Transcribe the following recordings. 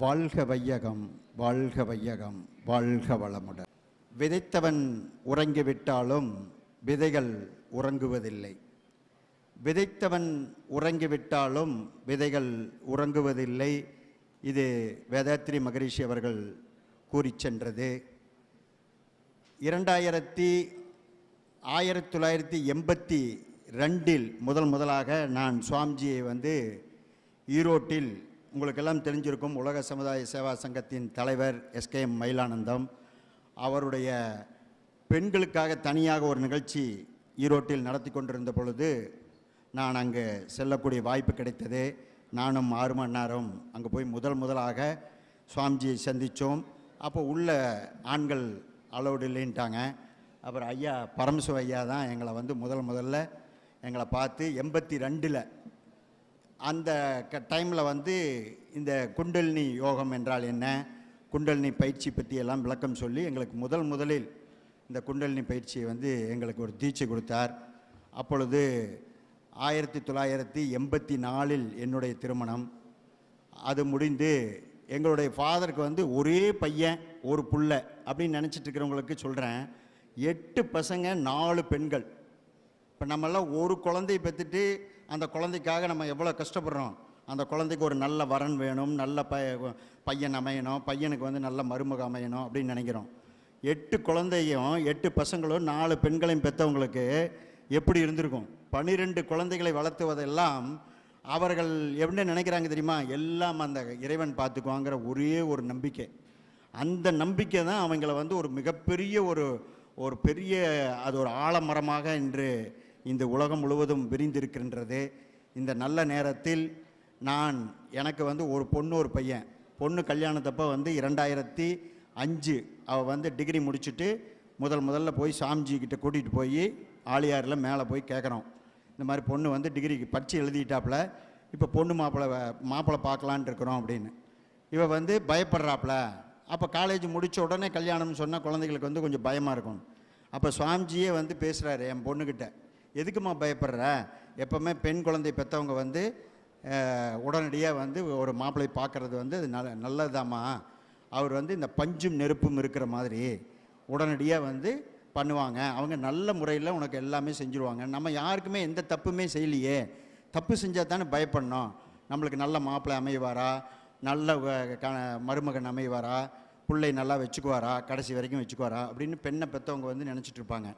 வாழ்க வையகம் வாழ்க வையகம் வாழ்க வளமுடன். விதைத்தவன் உறங்கிவிட்டாலும் விதைகள் உறங்குவதில்லை. விதைத்தவன் உறங்கிவிட்டாலும் விதைகள் உறங்குவதில்லை. இது வேதாத்ரி மகரிஷி அவர்கள் கூறிச் சென்றது. இரண்டாயிரத்தி ஆயிரத்தி தொள்ளாயிரத்தி எண்பத்தி ரெண்டில் முதல் முதலாக நான் சுவாமிஜியை வந்து ஈரோட்டில் உங்களுக்கெல்லாம் தெரிஞ்சிருக்கும் உலக சமுதாய சேவா சங்கத்தின் தலைவர் எஸ்கே எம் மயிலானந்தம். அவருடைய பெண்களுக்காக தனியாக ஒரு நிகழ்ச்சி ஈரோட்டில் நடத்தி கொண்டிருந்த பொழுது நான் அங்கே செல்லக்கூடிய வாய்ப்பு கிடைத்தது. நானும் ஆறு மணி நேரம் அங்கே போய் முதல் முதலாக சுவாமிஜியை சந்தித்தோம். அப்போ உள்ள ஆண்கள் அலௌடு இல்லைன்ட்டாங்க. அப்புறம் ஐயா பரமசிவ ஐயா தான் எங்களை வந்து முதல் முதல்ல எங்களை பார்த்து எண்பத்தி ரெண்டில் அந்த க டைமில் வந்து இந்த குண்டலினி யோகம் என்றால் என்ன? குண்டலினி பயிற்சி பற்றி எல்லாம் விளக்கம் சொல்லி எங்களுக்கு முதல் முதலில் இந்த குண்டலினி பயிற்சியை வந்து எங்களுக்கு ஒரு தீட்சை கொடுத்தார். அப்பொழுது ஆயிரத்தி தொள்ளாயிரத்தி எண்பத்தி நாலில் என்னுடைய திருமணம். அது முடிந்து எங்களுடைய ஃபாதருக்கு வந்து ஒரே பையன் ஒரு புள்ள அப்படின்னு நினச்சிட்டு இருக்கிறவங்களுக்கு சொல்கிறேன் எட்டு பசங்க நாலு பெண்கள். இப்போ நம்மெல்லாம் ஒரு குழந்தையை பெற்றுட்டு அந்த குழந்தைக்காக நம்ம எவ்வளோ கஷ்டப்படுறோம்? அந்த குழந்தைக்கு ஒரு நல்ல வரன் வேணும் நல்ல ப பையன் அமையணும் பையனுக்கு வந்து நல்ல மருமக அமையணும் அப்படின்னு நினைக்கிறோம். எட்டு குழந்தையும் எட்டு பசங்களும் நாலு பெண்களையும் பெற்றவங்களுக்கு எப்படி இருந்திருக்கும்? பன்னிரெண்டு குழந்தைகளை வளர்த்துவதெல்லாம் அவர்கள் என்ன நினைக்கிறாங்க தெரியுமா? எல்லாம் அந்த இறைவன் பார்த்துக்குவாங்கிற ஒரே ஒரு நம்பிக்கை. அந்த நம்பிக்கை தான் அவங்கள வந்து ஒரு மிகப்பெரிய ஒரு ஒரு பெரிய அது ஒரு ஆலமரமாக இன்று இந்த உலகம் முழுவதும் விரிந்திருக்கின்றது. இந்த நல்ல நேரத்தில் நான் எனக்கு வந்து ஒரு பொண்ணு ஒரு பையன். பொண்ணு கல்யாணத்தப்போ வந்து இரண்டாயிரத்தி அஞ்சு. அவள் வந்து டிகிரி முடிச்சுட்டு முதல் முதல்ல போய் சாமிஜிக்கிட்ட கூட்டிகிட்டு போய் ஆளியாரில் மேலே போய் கேட்குறோம் இந்த மாதிரி பொண்ணு வந்து டிகிரிக்கு படித்து எழுதிட்டாப்புல இப்போ பொண்ணு மாப்பிள்ளை மாப்பிள்ளை பார்க்கலான்ட்டு இருக்கிறோம் அப்படின்னு. இவ வந்து பயப்படுறாப்புல அப்போ காலேஜ் முடித்த உடனே கல்யாணம்னு சொன்னால் குழந்தைகளுக்கு வந்து கொஞ்சம் பயமாக இருக்கும். அப்போ சுவாமிஜியே வந்து பேசுகிறாரு என் பொண்ணுக்கிட்ட எதுக்குமா பயப்படுற? எப்போவுமே பெண் குழந்தை பெற்றவங்க வந்து உடனடியாக வந்து ஒரு மாப்பிள்ளை பார்க்குறது வந்து அது நல்ல நல்லதுதாம்மா. அவர் வந்து இந்த பஞ்சும் நெருப்பும் இருக்கிற மாதிரி உடனடியாக வந்து பண்ணுவாங்க. அவங்க நல்ல முறையில் உனக்கு எல்லாமே செஞ்சுருவாங்க. நம்ம யாருக்குமே எந்த தப்புமே செய்யலையே. தப்பு செஞ்சால் தானே பயப்படணும். நம்மளுக்கு நல்ல மாப்பிள்ளை அமைவாரா? நல்ல க- மருமகன் அமைவாரா? பிள்ளை நல்லா வச்சுக்குவாரா? கடைசி வரைக்கும் வச்சுக்குவாரா? அப்படின்னு பெண்ணை பெற்றவங்க வந்து நினச்சிட்ருப்பாங்க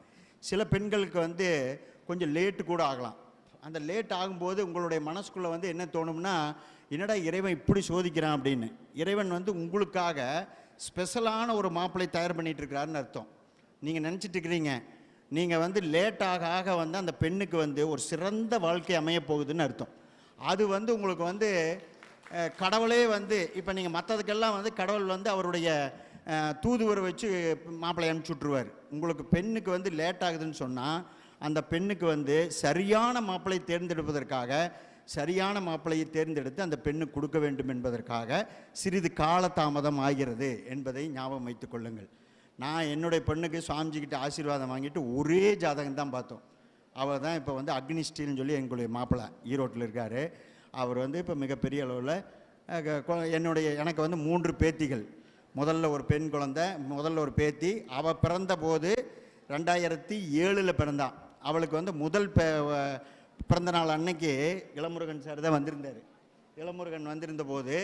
சில பெண்களுக்கு வந்து கொஞ்சம் லேட்டு கூட ஆகலாம். அந்த லேட் ஆகும்போது உங்களுடைய மனசுக்குள்ளே வந்து என்ன தோணும்னா என்னடா இறைவன் இப்படி சோதிக்கிறான்? அப்படின்னு. இறைவன் வந்து உங்களுக்காக ஸ்பெஷலான ஒரு மாப்பிள்ளை தயார் பண்ணிகிட்டு இருக்கிறாருன்னு அர்த்தம். நீங்கள் நினச்சிட்டு இருக்கிறீங்க. நீங்கள் வந்து லேட் ஆக ஆக வந்து அந்த பெண்ணுக்கு வந்து ஒரு சிறந்த வாழ்க்கை அமைய போகுதுன்னு அர்த்தம். அது வந்து உங்களுக்கு வந்து கடவுளே வந்து இப்போ நீங்கள் மற்றதுக்கெல்லாம் வந்து கடவுள் வந்து அவருடைய தூதுவரை வச்சு மாப்பிள்ளை அனுப்பிச்சி விட்ருவார் உங்களுக்கு பெண்ணுக்கு வந்து லேட் ஆகுதுன்னு சொன்னால் அந்த பெண்ணுக்கு வந்து சரியான மாப்பிள்ளை தேர்ந்தெடுப்பதற்காக சரியான மாப்பிள்ளையை தேர்ந்தெடுத்து அந்த பெண்ணுக்கு கொடுக்க வேண்டும் என்பதற்காக சிறிது காலதாமதம் ஆகிறது என்பதை ஞாபகம் வைத்துக் கொள்ளுங்கள். நான் என்னுடைய பெண்ணுக்கு சுவாமிஜிக்கிட்ட ஆசீர்வாதம் வாங்கிட்டு ஒரே ஜாதகம் தான் பார்த்தோம். அவர் தான் இப்போ வந்து அக்னி ஸ்டீல்னு சொல்லி எங்களுடைய மாப்பிள்ளை ஈரோட்டில் இருக்கார். அவர் வந்து இப்போ மிகப்பெரிய அளவில் என்னுடைய எனக்கு வந்து மூன்று பேத்திகள். முதல்ல ஒரு பெண் குழந்தை முதல்ல ஒரு பேத்தி. அவள் பிறந்த போது ரெண்டாயிரத்தி ஏழில் பிறந்தான் அவளுக்கு வந்து முதல் பே பிறந்த நாள் அன்னைக்கு இளமுருகன் சார் தான் வந்திருந்தார். இளமுருகன் வந்திருந்த போது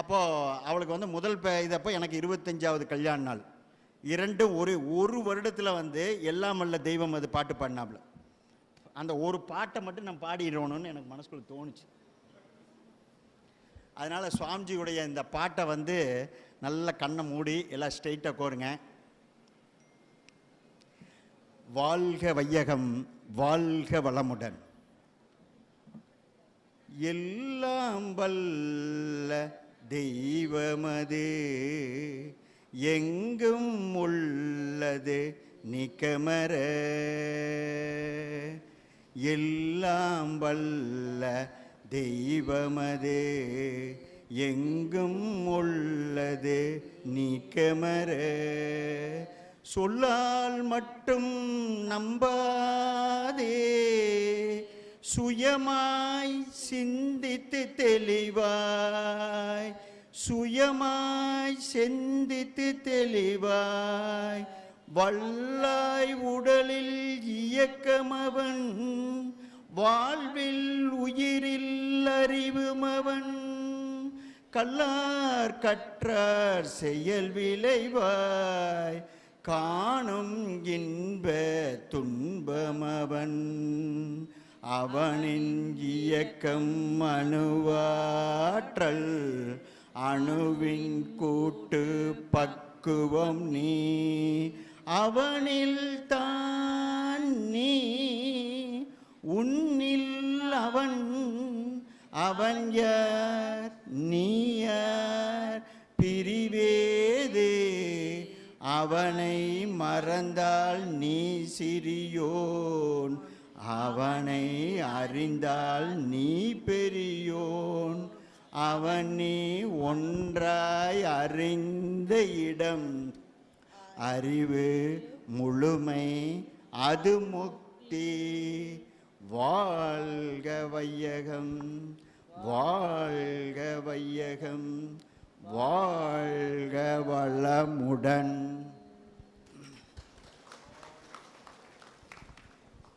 அப்போது அவளுக்கு வந்து முதல் இதப்போ எனக்கு இருபத்தஞ்சாவது கல்யாண நாள். இரண்டு ஒரு ஒரு வருடத்தில் வந்து எல்லாம் வல்ல தெய்வம் அது பாட்டு பாடினாப்புல அந்த ஒரு பாட்டை மட்டும் நான் பாடிடணும்னு எனக்கு மனசுக்குள்ள தோணுச்சு. அதனால் சுவாமிஜியுடைய இந்த பாட்டை வந்து நல்ல கண்ணை மூடி எல்லாம் ஸ்ட்ரெயிட்டாக கோருங்க. வாழ்க வையகம் வாழ்க வளமுடன். எல்லாம் வல்ல தெய்வமது எங்கும் உள்ளது நிக்கமர. எல்லாம் வல்ல தெய்வமது எங்கும் உள்ளது நீக்கமர. சொல்லால் மட்டும் நம்பாதே. சுயமாய் சிந்தித்து தெளிவாய். சுயமாய் சிந்தித்து தெளிவாய். வல்லாய் உடலில் இயக்கமவன். வாழ்வில் உயிரில் அறிவுமவன். கல்லார் கற்றார் செயல் விளைவாய் காணும் இன்ப துன்பமவன். அவனின் இயக்கம் அணுவாற்றல் அணுவின் கூட்டு பக்குவம் நீ. அவனில் தான் நீ உன்னில் அவன். அவன் யார் இந்த இடம். அறிவு முழுமை அது முக்தி. வாழ்க வையகம் வாழ்க வையகம் வாழ்க வளமுடன்.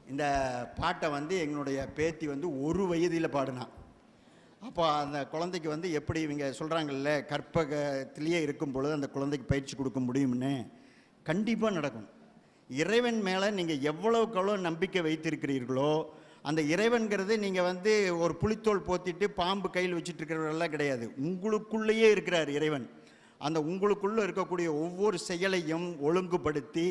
இந்த பாட்டை வந்து எங்களுடைய பேத்தி வந்து ஒரு வயதில் பாடினான் அப்போ அந்த குழந்தைக்கு வந்து எப்படி இவங்க சொல்கிறாங்கல்ல கற்பகத்திலேயே இருக்கும் பொழுது அந்த குழந்தைக்கு பயிற்சி கொடுக்க முடியும்னு கண்டிப்பாக நடக்கும். இறைவன் மேலே நீங்கள் எவ்வளவுக்கு எவ்வளோ நம்பிக்கை வைத்திருக்கிறீர்களோ அந்த இறைவன்கிறது நீங்கள் வந்து ஒரு புளித்தோல் போத்திட்டு பாம்பு கையில் வச்சுட்டு இருக்கிறவரெல்லாம் கிடையாது. உங்களுக்குள்ளேயே இருக்கிறார் இறைவன். அந்த உங்களுக்குள்ளே இருக்கக்கூடிய ஒவ்வொரு செயலையும் ஒழுங்குபடுத்தி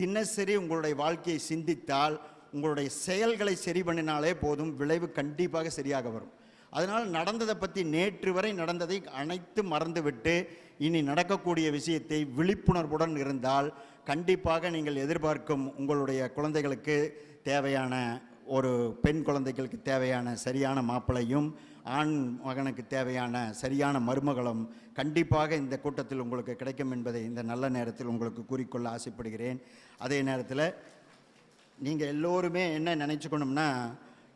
தினசரி உங்களுடைய வாழ்க்கையை சிந்தித்தால் உங்களுடைய செயல்களை சரி பண்ணினாலே போதும் விளைவு கண்டிப்பாக சரியாக வரும். அதனால் நடந்ததை பற்றி நேற்று வரை நடந்ததை அனைத்து மறந்துவிட்டு இனி நடக்கக்கூடிய விஷயத்தை விழிப்புணர்வுடன் இருந்தால் கண்டிப்பாக நீங்கள் எதிர்பார்க்கும் உங்களுடைய குழந்தைகளுக்கு தேவையான ஒரு பெண் குழந்தைகளுக்கு தேவையான சரியான மாப்பிளையும் ஆண் மகனுக்கு தேவையான சரியான மருமகளும் கண்டிப்பாக இந்த கூட்டத்தில் உங்களுக்கு கிடைக்கும் என்பதை இந்த நல்ல நேரத்தில் உங்களுக்கு கூறிக்கொள்ள ஆசைப்படுகிறேன். அதே நேரத்தில் நீங்கள் எல்லோருமே என்ன நினச்சிக்கணும்னா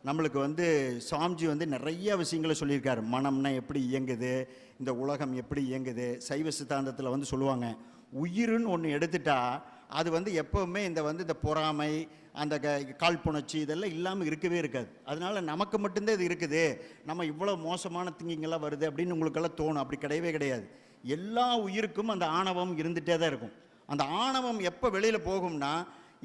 நம்மளுக்கு வந்து சாமிஜி வந்து நிறைய விஷயங்களை சொல்லியிருக்காரு. மனம்னா எப்படி இயங்குது? இந்த உலகம் எப்படி இயங்குது? சைவ சித்தாந்தத்தில் வந்து சொல்லுவாங்க. உயிருன்னு ஒன்று எடுத்துட்டா அது வந்து எப்போவுமே இந்த வந்து இந்த பொறாமை அந்த க காழ்ப்புணர்ச்சி இதெல்லாம் இல்லாமல் இருக்கவே இருக்காது. அதனால நமக்கு மட்டும்தான் இது இருக்குது. நம்ம இவ்வளோ மோசமான திங்கிங்கெல்லாம் வருது அப்படின்னு உங்களுக்கெல்லாம் தோணும். அப்படி கிடையவே கிடையாது. எல்லா உயிருக்கும் அந்த ஆணவம் இருந்துகிட்டே தான் இருக்கும். அந்த ஆணவம் எப்போ வெளியில் போகும்னா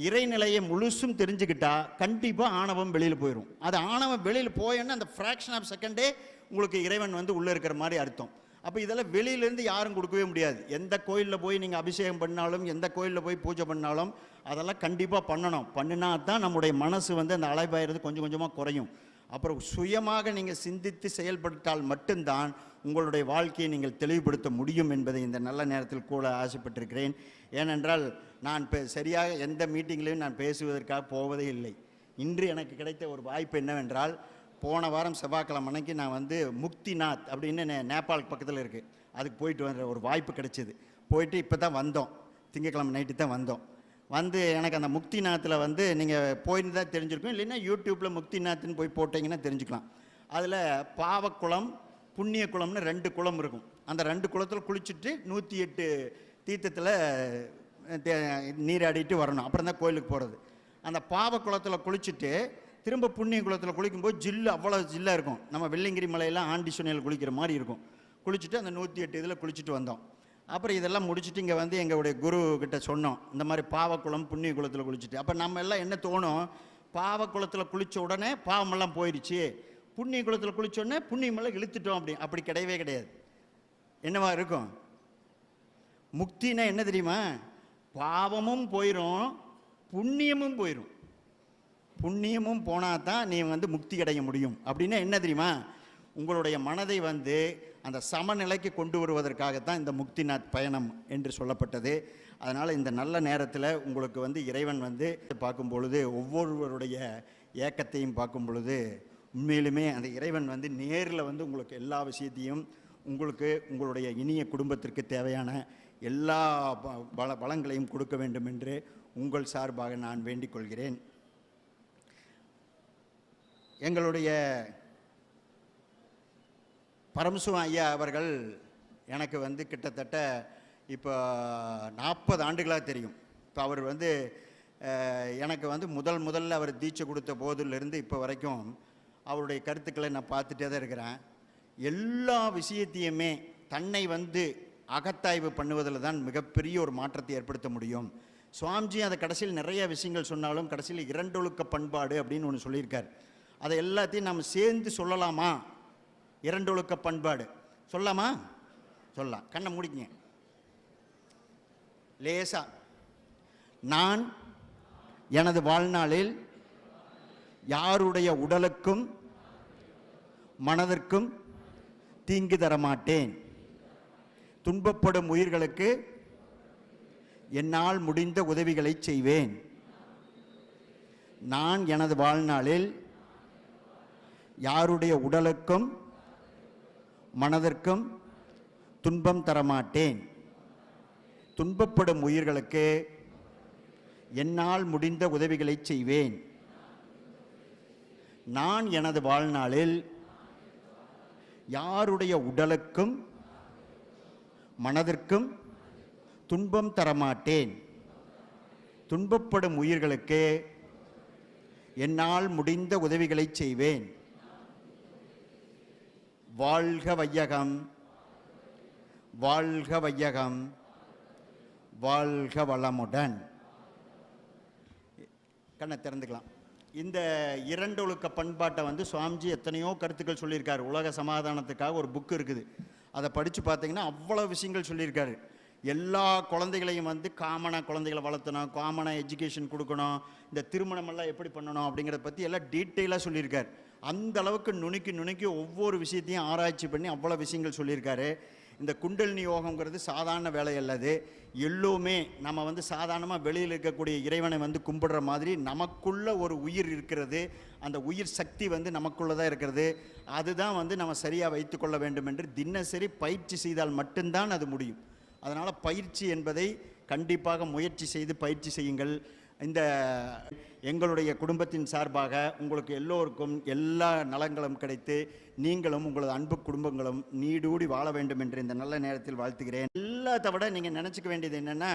இறைநிலையை முழுசும் தெரிஞ்சுக்கிட்டா கண்டிப்பாக ஆணவம் வெளியில் போயிடும் அது ஆணவம் வெளியில் போயேன்னா அந்த ஃப்ராக்ஷன் ஆஃப் செகண்டே உங்களுக்கு இறைவன் வந்து உள்ளே இருக்கிற மாதிரி அர்த்தம். அப்போ இதெல்லாம் வெளியிலேருந்து யாரும் கொடுக்கவே முடியாது. எந்த கோயிலில் போய் நீங்கள் அபிஷேகம் பண்ணாலும் எந்த கோயிலில் போய் பூஜை பண்ணாலும் அதெல்லாம் கண்டிப்பாக பண்ணணும். பண்ணினா தான் நம்முடைய மனசு வந்து அந்த அலைபாயிறது கொஞ்சம் கொஞ்சமாக குறையும். அப்புறம் சுயமாக நீங்கள் சிந்தித்து செயல்பட்டால் மட்டும்தான் உங்களுடைய வாழ்க்கையை நீங்கள் தெளிவுபடுத்த முடியும் என்பதை இந்த நல்ல நேரத்தில் கூட ஆசைப்பட்டிருக்கிறேன். ஏனென்றால் நான் இப்போ சரியாக எந்த மீட்டிங்லையும் நான் பேசுவதற்காக போவதே இல்லை. இன்று எனக்கு கிடைத்த ஒரு வாய்ப்பு என்னவென்றால் போன வாரம் செவ்வாய்க்கிழமை அன்னைக்கு நான் வந்து முக்திநாத் அப்படின்னு நே- நேபாள் பக்கத்தில் இருக்குது அதுக்கு போயிட்டு வர ஒரு வாய்ப்பு கிடைச்சிது. போயிட்டு இப்போ தான் வந்தோம். திங்கக்கிழமை நைட்டு தான் வந்தோம். வந்து எனக்கு அந்த முக்திநாத்தில் வந்து நீங்கள் போயின்னு தான் தெரிஞ்சிருக்கும். இல்லைன்னா யூடியூப்பில் முக்திநாத்னு போய் போட்டிங்கன்னா தெரிஞ்சுக்கலாம். அதில் பாவக்குளம் புண்ணிய குளம்னு ரெண்டு குளம் இருக்கும். அந்த ரெண்டு குளத்தில் குளிச்சுட்டு நூற்றி எட்டு தீர்த்தத்தில் தே- நீராடிட்டு வரணும். அப்புறம் தான் கோயிலுக்கு போகிறது அந்த பாவ குளத்தில் குளிச்சுட்டு திரும்ப புண்ணிய குளத்தில் குளிக்கும்போது ஜில்லு அவ்வளோ ஜில்லாக இருக்கும். நம்ம வெள்ளிங்கிரி மலையெல்லாம் ஆண்டி சுனையில் குளிக்கிற மாதிரி இருக்கும். குளிச்சுட்டு அந்த நூற்றி எட்டு இதில் குளிச்சுட்டு வந்தோம். அப்புறம் இதெல்லாம் முடிச்சுட்டு இங்கே வந்து எங்களுடைய குரு கிட்ட சொன்னோம். இந்த மாதிரி பாவக்குளம் புண்ணிய குளத்தில் குளிச்சுட்டு. அப்போ நம்ம எல்லாம் என்ன தோணும்? பாவக்குளத்தில் குளித்த உடனே பாவமெல்லாம் போயிடுச்சு புண்ணிய குளத்தில் குளிச்ச உடனே புண்ணியமெல்லாம் இழுத்துட்டோம் அப்படி. அப்படி கிடையவே கிடையாது. என்னவா இருக்கும்? முக்தினா என்ன தெரியுமா? பாவமும் போயிடும் புண்ணியமும் போயிடும் புண்ணியமும் போனால் தான் நீ வந்து முக்தி அடைய முடியும். அப்படின்னா என்ன தெரியுமா? உங்களுடைய மனதை வந்து அந்த சமநிலைக்கு கொண்டு வருவதற்காகத்தான் இந்த முக்திநாத் பயணம் என்று சொல்லப்பட்டது. அதனால் இந்த நல்ல நேரத்தில் உங்களுக்கு வந்து இறைவன் வந்து பார்க்கும் பொழுது ஒவ்வொருவருடைய ஏக்கத்தையும் பார்க்கும் பொழுது உண்மையிலுமே அந்த இறைவன் வந்து நேரில் வந்து உங்களுக்கு எல்லா விஷயத்தையும் உங்களுக்கு உங்களுடைய இனிய குடும்பத்திற்கு தேவையான எல்லா பல பலங்களையும் கொடுக்க வேண்டும் என்று உங்கள் சார்பாக நான் வேண்டிக் கொள்கிறேன். எங்களுடைய பரமசிவம் ஐயா அவர்கள் எனக்கு வந்து கிட்டத்தட்ட இப்போ நாற்பது ஆண்டுகளாக தெரியும். இப்போ அவர் வந்து எனக்கு வந்து முதல் முதல்ல அவர் தீட்சை கொடுத்த போதிலிருந்து இப்போ வரைக்கும் அவருடைய கருத்துக்களை நான் பார்த்துட்டே தான் இருக்கிறேன். எல்லா விஷயத்தையுமே தன்னை வந்து அகத்தாய்வு பண்ணுவதில் தான் மிகப்பெரிய ஒரு மாற்றத்தை ஏற்படுத்த முடியும். சுவாமிஜி அதை கடைசியில் நிறைய விஷயங்கள் சொன்னாலும் கடைசியில் இரண்டொழுக்க பண்பாடு அப்படின்னு ஒன்று சொல்லியிருக்கார். அதை எல்லாத்தையும் நாம் சேர்ந்து சொல்லலாமா? இரண்டொழுக்க பண்பாடு. சொல்லாமா? சொல்லலாம். கண்ணை முடிக்கங்க. லேசா. நான் எனது வாழ்நாளில் யாருடைய உடலுக்கும் மனதிற்கும் தீங்கு தர மாட்டேன் துன்பப்படும் உயிர்களுக்கு என்னால் முடிந்த உதவிகளை செய்வேன். நான் எனது வாழ்நாளில் யாருடைய உடலுக்கும் மனதிற்கும் துன்பம் தரமாட்டேன். துன்பப்படும் உயிர்களுக்கு என்னால் முடிந்த உதவிகளை செய்வேன். நான் எனது வாழ்நாளில் யாருடைய உடலுக்கும் மனதிற்கும் துன்பம் தரமாட்டேன். துன்பப்படும் உயிர்களுக்கு என்னால் முடிந்த உதவிகளை செய்வேன். வாழ்க வையகம். வாழ்க வையகம். வாழ்க வளமுடன். கண்ணை திறந்துக்கலாம். இந்த இரண்டொழுக்க பண்பாட்டை வந்து சுவாமிஜி எத்தனையோ கருத்துக்கள் சொல்லியிருக்காரு. உலக சமாதானத்துக்காக ஒரு புக்கு இருக்குது. அதை படித்து பார்த்தீங்கன்னா அவ்வளோ விஷயங்கள் சொல்லியிருக்காரு. எல்லா குழந்தைகளையும் வந்து காமனாக குழந்தைகளை வளர்த்தணும் காமனாக எஜுகேஷன் கொடுக்கணும் இந்த திருமணமெல்லாம் எப்படி பண்ணணும் அப்படிங்கிறத பற்றி எல்லாம் டீட்டெயிலாக சொல்லியிருக்காரு. அந்த அளவுக்கு நுணுக்கி நுணுக்கி ஒவ்வொரு விஷயத்தையும் ஆராய்ச்சி பண்ணி அவ்வளோ விஷயங்கள் சொல்லியிருக்காரு. இந்த குண்டலினி யோகங்கிறது சாதாரண வேலை அல்லது எல்லோருமே நம்ம வந்து சாதாரணமாக வெளியில் இருக்கக்கூடிய இறைவனை வந்து கும்பிடுற மாதிரி நமக்குள்ள ஒரு உயிர் இருக்கிறது. அந்த உயிர் சக்தி வந்து நமக்குள்ளே தான் இருக்கிறது. அதுதான் வந்து நம்ம சரியாக வைத்துக்கொள்ள வேண்டும் என்று தினசரி பயிற்சி செய்தால் மட்டும்தான் அது முடியும். அதனால் பயிற்சி என்பதை கண்டிப்பாக முயற்சி செய்து பயிற்சி செய்யுங்கள். இந்த எங்களுடைய குடும்பத்தின் சார்பாக உங்களுக்கு எல்லோருக்கும் எல்லா நலங்களும் கிடைத்து நீங்களும் உங்களது அன்பு குடும்பங்களும் நீடூடி வாழ வேண்டும் என்று இந்த நல்ல நேரத்தில் வாழ்த்துகிறேன். எல்லாத்த விட நீங்கள் நினச்சிக்க வேண்டியது என்னென்னா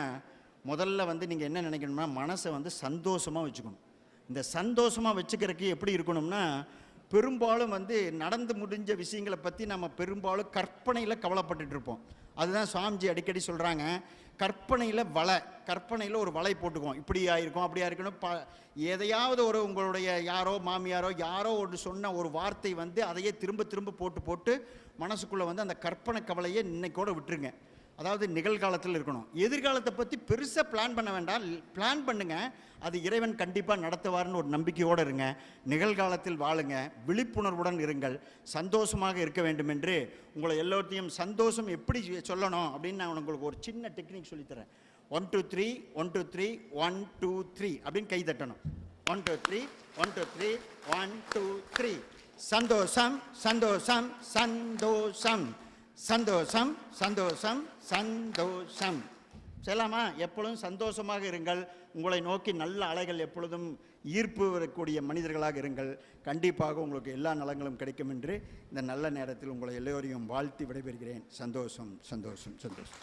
முதல்ல வந்து நீங்கள் என்ன நினைக்கணும்னா மனசை வந்து சந்தோஷமாக வச்சுக்கணும். இந்த சந்தோஷமாக வச்சுக்கிறதுக்கு எப்படி இருக்கணும்னா பெரும்பாலும் வந்து நடந்து முடிஞ்ச விஷயங்களை பற்றி நம்ம பெரும்பாலும் கற்பனையில் கவலைப்பட்டுட்டு இருப்போம். அதுதான் சுவாமிஜி அடிக்கடி சொல்கிறாங்க கற்பனையில் வலை கற்பனையில் ஒரு வலை போட்டுக்குவோம். இப்படி ஆயிருக்கும் அப்படி ஆயிருக்கணும் ப எதையாவது ஒரு உங்களுடைய யாரோ மாமியாரோ யாரோ ஒன்று சொன்ன ஒரு வார்த்தை வந்து அதையே திரும்ப திரும்ப போட்டு போட்டு மனசுக்குள்ளே வந்து அந்த கற்பனை கவலையை இன்னைக்கூட விட்டுருங்க. அதாவது நிகழ்காலத்தில் இருக்கணும். எதிர்காலத்தை பற்றி பெருசாக பிளான் பண்ண வேண்டாம். பிளான் பண்ணுங்கள் அது இறைவன் கண்டிப்பாக நடத்துவார்னு ஒரு நம்பிக்கையோடு இருங்க. நிகழ்காலத்தில் வாழுங்க. விழிப்புணர்வுடன் இருங்கள். சந்தோஷமாக இருக்க வேண்டும் என்று உங்களை எல்லோர்த்தையும் சந்தோஷம் எப்படி சொல்லணும் அப்படின்னு நான் உங்களுக்கு ஒரு சின்ன டெக்னிக் சொல்லித்தரேன் one two three one two three one two three அப்படின்னு கை தட்டணும். One two three one two three one two three சந்தோஷம் சந்தோஷம் சந்தோஷம். சந்தோஷம் சந்தோஷம் சந்தோஷம். செல்லாமா எப்பொழுதும் சந்தோஷமாக இருங்கள். உங்களை நோக்கி நல்ல அலைகள் எப்பொழுதும் ஈர்ப்பு வரக்கூடிய மனிதர்களாக இருங்கள். கண்டிப்பாக உங்களுக்கு எல்லா நலங்களும் கிடைக்கும் என்று இந்த நல்ல நேரத்தில் உங்களை எல்லோரையும் வாழ்த்தி விடைபெறுகிறேன். சந்தோஷம் சந்தோஷம் சந்தோஷம்.